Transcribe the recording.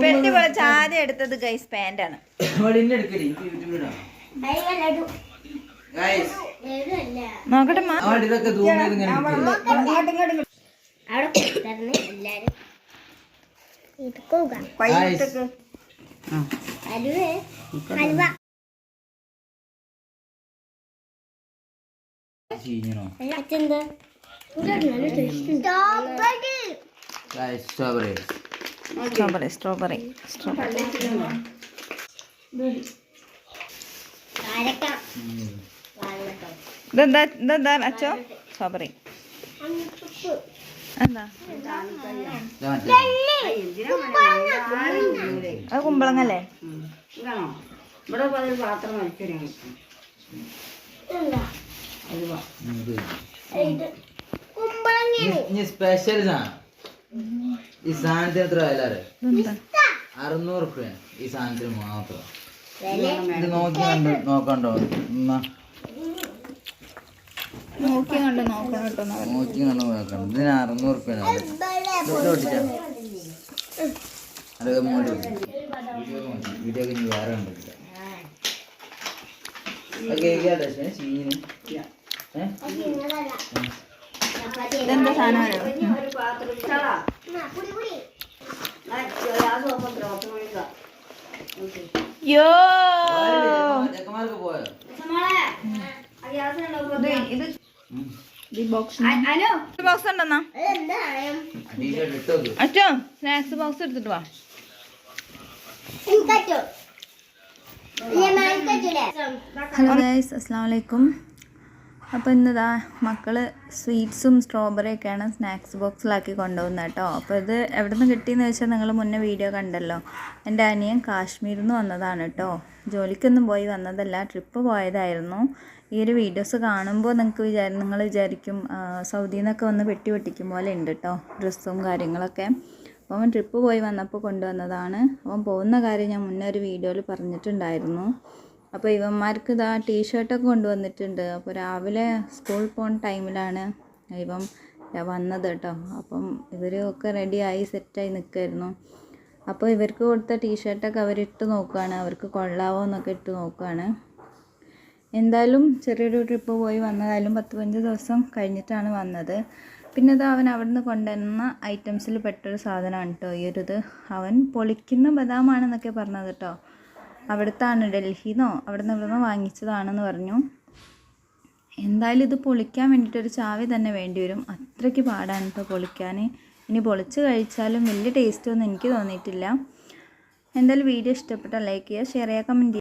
പെട്ടി പൊളിച്ച് ആദ്യം എടുത്തത് ഗൈസ് പാന്റാണ് നോക്കട്ടെ മാ. Strawberry Guys, strawberry. Strawberry strawberry strawberry ഇതെന്താ ഇതെന്താ അച്ചോ? സ്ട്രോബെറി എന്താ? അത് കുമ്പളങ്ങല്ലേ? ഇവിടെ പാത്രം വലിച്ചെറിയാൻ കുമ്പളങ്ങ സ്പെഷ്യൽ സാധനം ഈ സാധനത്തിന് എത്ര വില അറിയോ? അറുന്നൂറ് റുപ്യ. ഈ സാധനത്തിന് മാത്രം. ഇത് നോക്കി കണ്ട് നോക്കണ്ടോ? നോക്കി കണ്ട് നോക്കണം ഇതിന് അറുന്നൂറ് റുപ്യ അതൊക്കെ മോടി വീഡിയോ ഇനി വേറെ ഉണ്ടല്ല കേൾക്കാതെ ചീഞ്ഞ് ഏഹ് ഇതെന്താ സാധനം അറിയോ? ഒരു പാത്രം പുടി പുടി. ഗ്യാസ് ഒപ്പം പത്ത് മണിക്കാ യോ. ഇത് ഇത് ഈ ബോക്സ് ഉണ്ടെന്നാ? അച്ചോ സ്നാക്സ് ബോക്സ് എടുത്തിട്ട് വാ. ഹലോ ഗൈസ് അസ്സാം വലൈക്കും അപ്പോൾ ഇന്നിതാ മക്കൾ സ്വീറ്റ്സും സ്ട്രോബെറിയൊക്കെയാണ് സ്നാക്സ് ബോക്സിലാക്കി കൊണ്ടുപോകുന്നത് കേട്ടോ. അപ്പോൾ ഇത് എവിടെ നിന്ന് കിട്ടിയെന്ന് വെച്ചാൽ നിങ്ങൾ മുന്നേ വീഡിയോ കണ്ടല്ലോ. എന്റെ അനിയൻ കാശ്മീരിൽ നിന്ന് വന്നതാണ് കേട്ടോ. ജോലിക്കൊന്നും പോയി വന്നതല്ല ട്രിപ്പ് പോയതായിരുന്നു. ഈ ഒരു വീഡിയോസ് കാണുമ്പോൾ നിങ്ങൾക്ക് വിചാരി നിങ്ങൾ വിചാരിക്കും സൗദിയിൽ നിന്നൊക്കെ വന്ന് പെട്ടി പൊട്ടിക്കും പോലെ ഉണ്ട് കേട്ടോ ഡ്രസ്സും കാര്യങ്ങളൊക്കെ. അപ്പോൾ അവൻ ട്രിപ്പ് പോയി വന്നപ്പോൾ കൊണ്ടുവന്നതാണ്. അവൻ പോകുന്ന കാര്യം ഞാൻ മുന്നേ ഒരു വീഡിയോയിൽ പറഞ്ഞിട്ടുണ്ടായിരുന്നു. അപ്പോൾ ഇവന്മാർക്ക് ഇതാ ടീഷർട്ടൊക്കെ കൊണ്ടുവന്നിട്ടുണ്ട്. അപ്പോൾ രാവിലെ സ്കൂൾ പോകുന്ന ടൈമിലാണ് ഇവൻ വന്നത് കേട്ടോ അപ്പം ഇവരൊക്കെ റെഡിയായി സെറ്റായി നിൽക്കുമായിരുന്നു അപ്പോൾ ഇവർക്ക് കൊടുത്ത ടീഷർട്ടൊക്കെ അവരിട്ട് നോക്കുകയാണ് അവർക്ക് കൊള്ളാവോ എന്നൊക്കെ ഇട്ട് നോക്കുകയാണ് എന്തായാലും ചെറിയൊരു ട്രിപ്പ് പോയി വന്നതായാലും പത്ത് പതിനഞ്ച് ദിവസം കഴിഞ്ഞിട്ടാണ് വന്നത്. പിന്നെ ഇത് അവൻ അവിടെ നിന്ന് കൊണ്ടുവന്ന ഐറ്റംസിൽ പെട്ടൊരു സാധനമാണ് കേട്ടോ ഈ ഒരു ഇത്. അവൻ പൊളിക്കുന്ന ബദാമാണെന്നൊക്കെ പറഞ്ഞത് കേട്ടോ അവിടുത്താണ് ഡൽഹിന്നോ? അവിടെ നിന്ന് ഇവിടെ നിന്ന് വാങ്ങിച്ചതാണെന്ന് പറഞ്ഞു. എന്തായാലും ഇത് പൊളിക്കാൻ വേണ്ടിയിട്ടൊരു ചാവി തന്നെ വേണ്ടി വരും. അത്രയ്ക്ക് പാടാണ് കേട്ടോ പൊളിക്കാൻ. ഇനി പൊളിച്ച് കഴിച്ചാലും വലിയ ടേസ്റ്റ് ഒന്നും എനിക്ക് തോന്നിയിട്ടില്ല. എന്തായാലും വീഡിയോ ഇഷ്ടപ്പെട്ടാൽ ലൈക്ക് ചെയ്യുക ഷെയർ ചെയ്യുക കമന്റ്